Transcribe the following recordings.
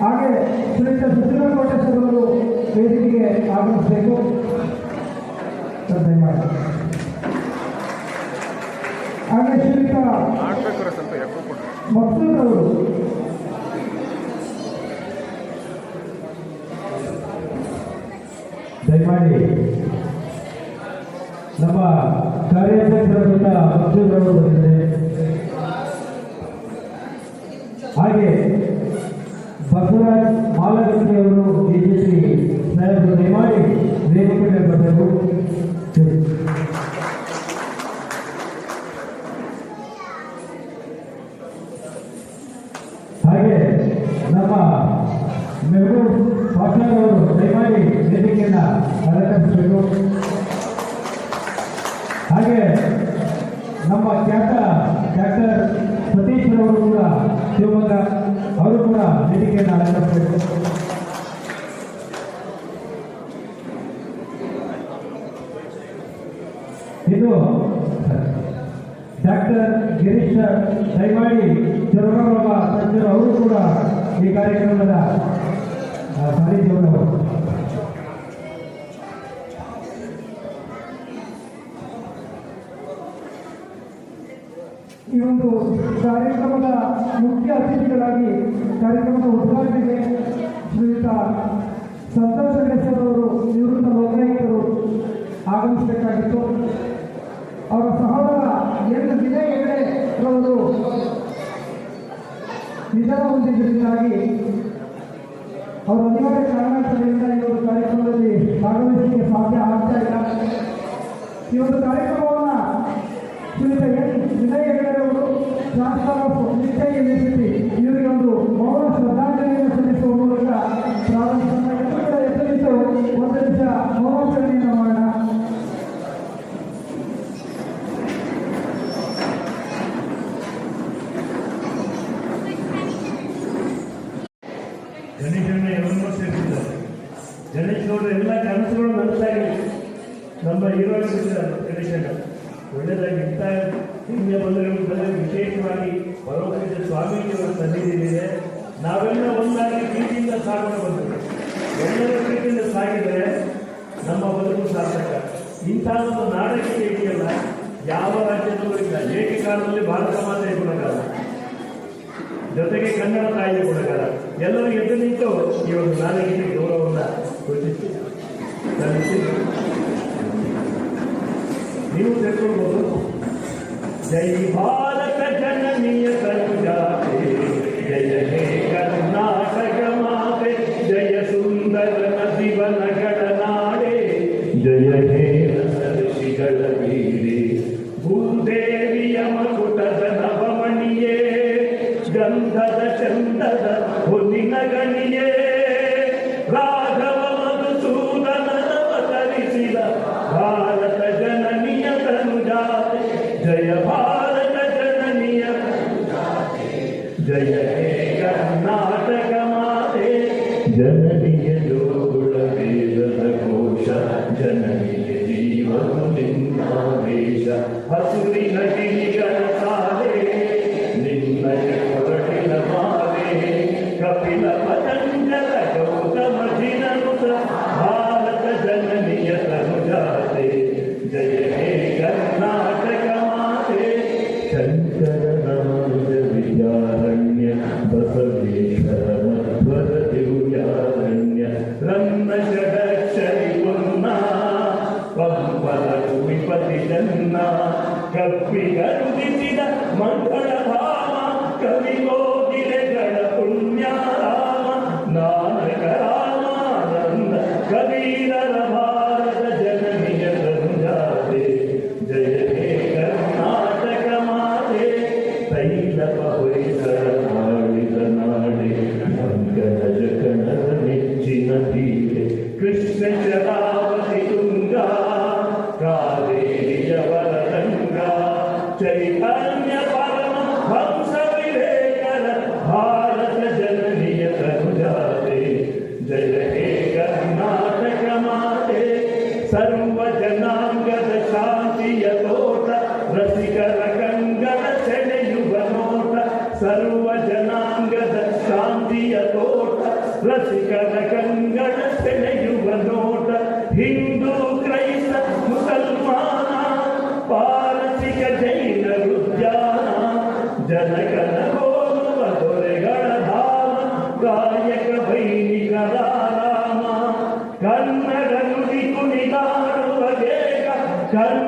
ಹಾಗೆ ಶ್ರೀಯುತ ಸುಶೀಲ ಕೋಟೇಶ್ವರವರು ವೇದಿಕೆಗೆ ಆಗಮಿಸಬೇಕು. ಹಾಗೆ ಶ್ರೀಯುತ ಮಕ್ಸೂರ್ ಅವರು. ದಯಮಾಡಿ ನಮ್ಮ ಕಾರ್ಯಾಧ್ಯಕ್ಷರಾದಂಥ ಮಕ್ಸೂದ್ರವರು ಬಂದಿದ್ದಾರೆ. ಹಾಗೆ ಬಸವರಾಜ್ ಅವರು ಬಿಜೆಪಿ ಸಾಹೇಬರು ದಯಮಾಡಿ ವೇದಿಕೆ ಬರಬೇಕು ಹಾಗೆ ನಮ್ಮ ಮೆಹಬೂಬ್ ಅವರು ದಯಮಾಡಿ ವೇದಿಕೆಯನ್ನ ಅಲಂಕರಿಸಬೇಕು. ಹಾಗೆ ನಮ್ಮ ಖ್ಯಾತ ಡಾಕ್ಟರ್ ಸತೀಶ್ ಅವರು ಕೂಡ ಶಿವಮೊಗ್ಗ ಅವರು ಕೂಡ ವೇದಿಕೆಯನ್ನು ಅಲಂಕರಿಸಬೇಕು ಇದು ಡಾಕ್ಟರ್ ಗಿರೀಶ್ ದಯಮಾಡಿ ತಿರುಮಲ ತಜ್ಞರು ಅವರು ಕೂಡ ಈ ಕಾರ್ಯಕ್ರಮದ ಆ, ಈ ಒಂದು ಕಾರ್ಯಕ್ರಮದ ಮುಖ್ಯ ಅತಿಥಿಗಳಾಗಿ ಕಾರ್ಯಕ್ರಮದ ಉದ್ಘಾಟನೆಗೆ ಶ್ರೀಯುತ ಸಂತೋಷ ಅವರು ನಿವೃತ್ತ ಲೋಕಾಯುಕ್ತರು ಆಗಮಿಸಬೇಕಾಗಿತ್ತು. ಅವರ ಸಹೋದರ ಎರಡು ವಿಜಯ್ ಹೆಗಡೆ ನಿಧನ ಹೊಂದಿದ್ದರಿಂದಾಗಿ ಅವರ ಅನಿವಾರ್ಯ ಕಾರಣಾಂತರದಿಂದ ಈ ಒಂದು ಕಾರ್ಯಕ್ರಮದಲ್ಲಿ ಭಾಗವಹಿಸಲಿಕ್ಕೆ ಸಾಧ್ಯ ಆಗ್ತಾ ಇಲ್ಲ. ಈ ಒಂದು ಕಾರ್ಯಕ್ರಮವನ್ನು ಎನ್ ವಿನಯ್ ಹೆಗಡೆಯವರು ಟ್ರಾನ್ಸ್ಫರ್ ಆಫ್ ಯೂನಿವರ್ಸಿಟಿ ಇವರಿಗೆ ಒಂದು ಮೌನ ಶ್ರದ್ಧಾಂಜಲಿಯನ್ನು ಸಲ್ಲಿಸುವ ಮೂಲಕ ಪ್ರಾರಂಭಿಸಿದ ಸ್ವಾಮೀಜಿಯವರ ಸನ್ನಿಧಿಯಿದೆ ನಾವೆಲ್ಲ ಒಂದಾಗಿ ಪ್ರೀತಿಯಿಂದ ಸಾಗೋಣ ಬಂದಿದೆ ಎಲ್ಲರ ಪ್ರೀತಿಯಿಂದ ಸಾಗಿದ್ರೆ ನಮ್ಮ ಬದುಕು ಸಾರ್ಥಕ. ಇಂತಹ ಒಂದು ನಾಡಕೀಯ ಇದೆಯಲ್ಲ ಯಾವ ರಾಜ್ಯದಲ್ಲೂ ಇಲ್ಲ. ಏಕಕಾಲದಲ್ಲಿ ಭಾರತ ಮಾತೆ ಗುಣಗಾರ? ಜೊತೆಗೆ ಕನ್ನಡ ತಾಯಿ ಗುಣಗಾರ. ಎಲ್ಲರೂ ಎದ್ದು ನಿಂತು ಈ ಒಂದು ನಾಡಿಗೆ ಗೌರವವನ್ನು ಸಲ್ಲಿಸಿ ನೀವು ತಿಳ್ಕೊಳ್ಬೋದು ಜೈ ಭಾರತ. Jangan Kal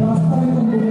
রাস্তায়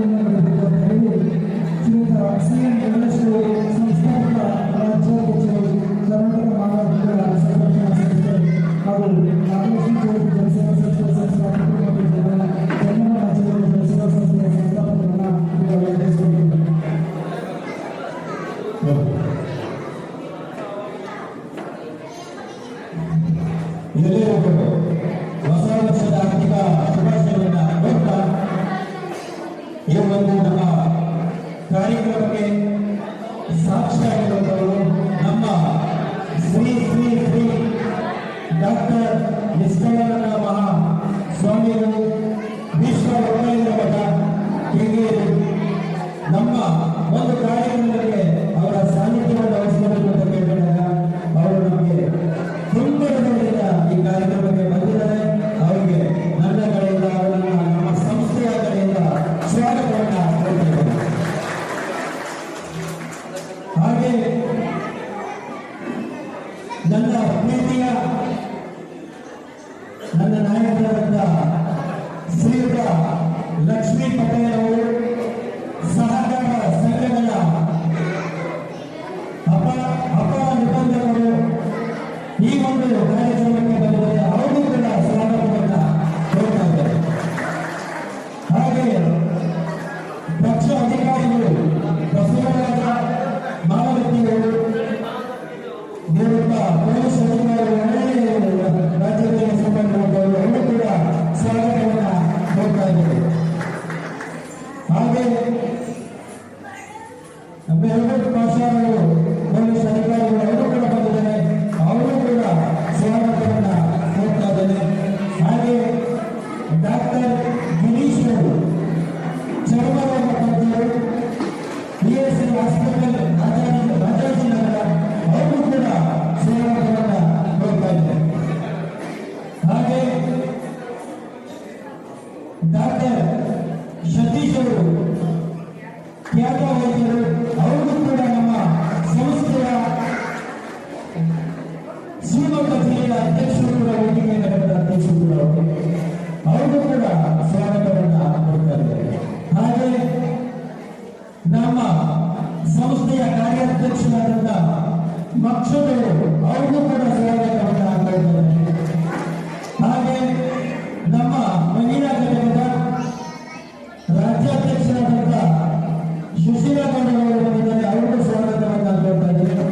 ಜಿಲ್ಲೆಯ ಅಧ್ಯಕ್ಷರು ಕೂಡ ವೇದಿಕೆ ಮೇಲೆ ಅಧ್ಯಕ್ಷರು ಕೂಡ ಅವರು ಕೂಡ ಸ್ವಾಗತವನ್ನ ಕೊಡ್ತಾ ಇದ್ದಾರೆ ಹಾಗೆ ನಮ್ಮ ಸಂಸ್ಥೆಯ ಕಾರ್ಯಾಧ್ಯಕ್ಷರಾದಂತ ಮಕ್ಷದರು ಅವರು ಕೂಡ ಸ್ವಾಗತವನ್ನ ಆಗ್ತಾ ಇದ್ದಾರೆ ಹಾಗೆ ನಮ್ಮ ಮಹಿಳಾ ಘಟಕದ ರಾಜ್ಯಾಧ್ಯಕ್ಷರಾದಂತ ಸುಶೀಲಾ ಗೌಡ ಬಂದಿದ್ದಾರೆ ಅವರು ಸ್ವಾಗತವನ್ನ ಕೊಡ್ತಾ ಇದ್ದಾರೆ